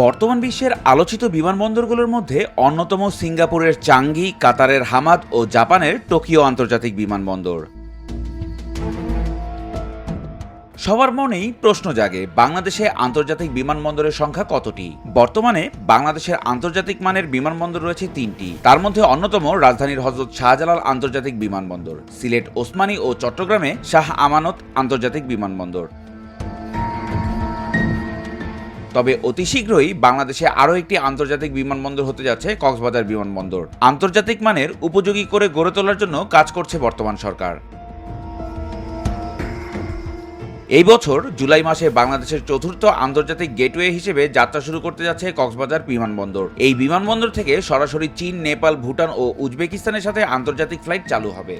বর্তমান বিশ্বের আলোচিত বিমানবন্দরগুলোর মধ্যে অন্যতম সিঙ্গাপুরের চাঙ্গি, কাতারের হামাদ ও জাপানের টোকিও আন্তর্জাতিক বিমানবন্দর। সবার মনেই প্রশ্ন জাগে, বাংলাদেশে আন্তর্জাতিক বিমানবন্দরের সংখ্যা কতটি? বর্তমানে বাংলাদেশের আন্তর্জাতিক মানের বিমানবন্দর রয়েছে তিনটি। তার মধ্যে অন্যতম রাজধানীর হজরত শাহজালাল আন্তর্জাতিক বিমানবন্দর, সিলেট, ওসমানী ও চট্টগ্রামে শাহ আমানত আন্তর্জাতিক বিমানবন্দর। তবে অতি শীঘ্রই বাংলাদেশে আরও একটি আন্তর্জাতিক বিমানবন্দর হতে যাচ্ছে কক্সবাজার বিমানবন্দর। আন্তর্জাতিক মানের উপযোগী করে গড়ে তোলার জন্য কাজ করছে বর্তমান সরকার। এই বছর জুলাই মাসে বাংলাদেশের চতুর্থ আন্তর্জাতিক গেটওয়ে হিসেবে যাত্রা শুরু করতে যাচ্ছে কক্সবাজার বিমানবন্দর। এই বিমানবন্দর থেকে সরাসরি চীন, নেপাল, ভুটান ও উজবেকিস্তানের সাথে আন্তর্জাতিক ফ্লাইট চালু হবে।